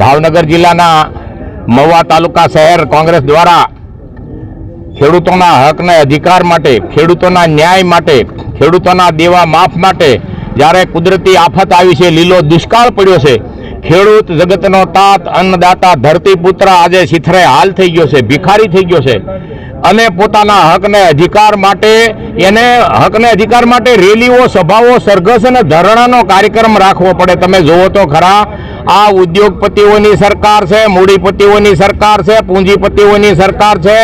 ભાવનગર જિલ્લાના મહુવા તાલુકા શહેર કોંગ્રેસ દ્વારા ખેડૂતોના હકને અધિકાર માટે, ખેડૂતોના ન્યાય માટે, ખેડૂતોના દેવા માફ માટે જ્યારે કુદરતી આફત આવી છે, લીલો દુષ્કાળ પડ્યો છે, ખેડૂત જગતનો તાત, અન્નદાતા, ધરતીપુત્ર આજે શિથરે હાલ થઈ ગયો છે, ભિખારી થઈ ગયો છે. અને પોતાના હકને અધિકાર માટે, એને હકને અધિકાર માટે રેલીઓ, સભાઓ, સરઘસ અને ધરણાનો કાર્યક્રમ રાખવો પડે. તમે જુઓ તો ખરા, આ ઉદ્યોગપતિઓની સરકાર છે, મૂડીપતિઓની સરકાર છે, પૂંજીપતિઓની સરકાર છે.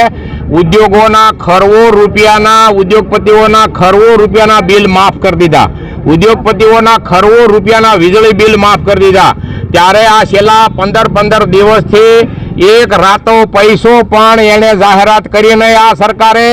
ઉદ્યોગોના ખરવો રૂપિયાના, ઉદ્યોગપતિઓના ખરવો રૂપિયાના બિલ માફ કરી દીધા. ઉદ્યોગપતિઓના ખરવો રૂપિયાના વીજળી બિલ માફ કરી દીધા. ત્યારે આ છેલ્લા પંદર પંદર દિવસથી એક રાતો પૈસો પણ એણે જાહેરાત કરીને આ સરકારે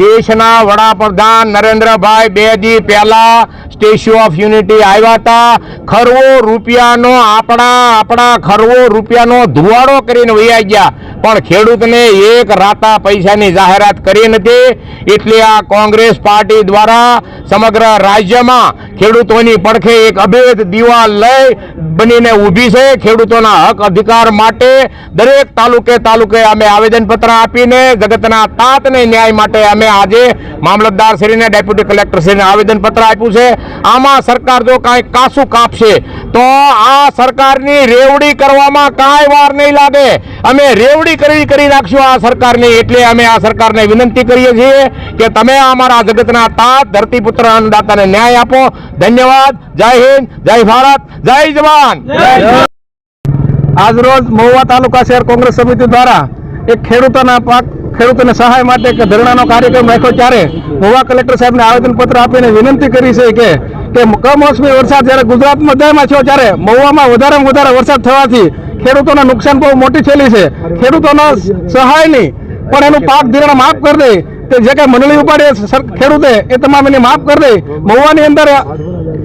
દેશના વડાપ્રધાન નરેન્દ્રભાઈ બે દી પહેલા સ્ટેચ્યુ ઓફ યુનિટી આવ્યા હતા. ખરવો રૂપિયાનો આપણા આપણા ખરવો રૂપિયાનો ધુવાડો કરીને વૈયા ગયા. પણ ખેડૂતને એક રાતા પૈસાની જાહેરાત કરી નથી. એટલે આ કોંગ્રેસ પાર્ટી દ્વારા સમગ્ર રાજ્યમાં ખેડૂતોની પડખે એક અભેદ દિવાલ લઈ બનીને ઊભી છે. ખેડૂતોના હક અધિકાર માટે દરેક તાલુકે તાલુકે અમે આવેદનપત્ર આપીને જગતના તાતને ન્યાય માટે અમે આજે મામલતદારશ્રીને ડેપ્યુટી કલેક્ટરશ્રીને આવેદનપત્ર આપ્યું છે. આમાં સરકાર જો કાંઈ કાસું કાપશે, તો આ સરકારની રેવડી કરવામાં કાંઈ વાર નહીં લાગે. અમે રેવડી કરી કરી નાખશું આ સરકારની, એટલે અમે આ સરકારને વિનંતી કરીએ છીએ કે તમે અમારા જગતના તાત ધરતીપુત્ર અન્નદાતાને ન્યાય આપો. ધન્યવાદ. જય હિન્દ. જય ભારત. જય જવાન. આજરોજ મહુવા તાલુકા શહેર કોંગ્રેસ સમિતિ દ્વારા એક ખેડૂતોના પાક ખેડૂતોને સહાય માટે એક ધરણાનો કાર્યક્રમ રાખ્યો ત્યારે મહુવા કલેક્ટર સાહેબને આવેદનપત્ર આપીને વિનંતી કરી છે કે કે કમોસમી વરસાદ જ્યારે ગુજરાતમાં બધામાં થયો ત્યારે મહુવામાં વધારેમાં વધારે વરસાદ થવાથી ખેડૂતોને નુકસાન બહુ મોટી થયેલી છે. ખેડૂતોના સહાયની પણ એનું પાક ધીરણ માફ કરી દે. તે જે કઈ મંડળી ઉપાડે ખેડૂતે, એ તમામ એને માફ કરી દે. મહુવાની અંદર,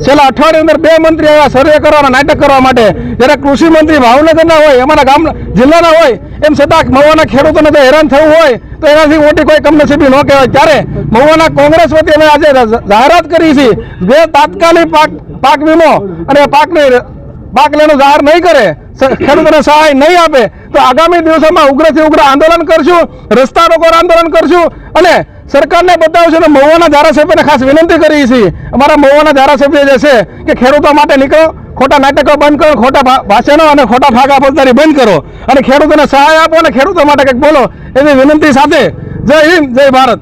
છેલ્લા અઠવાડિયા અંદર બે મંત્રી આવ્યા સર્વે કરવાના નાટક કરવા માટે. જ્યારે કૃષિ મંત્રી ભાવનગરના હોય અમારા ગામ, જિલ્લાના હોય, એમ છતાં મહુવાના ખેડૂતોને તો હેરાન થવું હોય, તો એનાથી મોટી કોઈ કમનસીબી ન કહેવાય. ત્યારે મહુવાના કોંગ્રેસ વતી અમે આજે જાહેરાત કરી છે. જે તાત્કાલિક પાક પાક વીમો અને પાકની પાક લેણું જાહેર નહીં કરે ખેડૂતોને સહાય નહીં આપે, તો આગામી દિવસોમાં ઉગ્રથી ઉગ્ર આંદોલન કરશું, રસ્તા રોકો આંદોલન કરશું અને સરકારને બતાવશું અને મહુવાના ધારાસભ્યને ખાસ વિનંતી કરી છે અમારા મહુવાના ધારાસભ્ય જે છે કે ખેડૂતો માટે નીકળો, ખોટા નાટકો બંધ કરો, ખોટા ભાષણો અને ખોટા ફાગા ફોજદારી બંધ કરો અને ખેડૂતોને સહાય આપો અને ખેડૂતો માટે કંઈક બોલો એવી વિનંતી સાથે. જય હિન્દ, જય ભારત.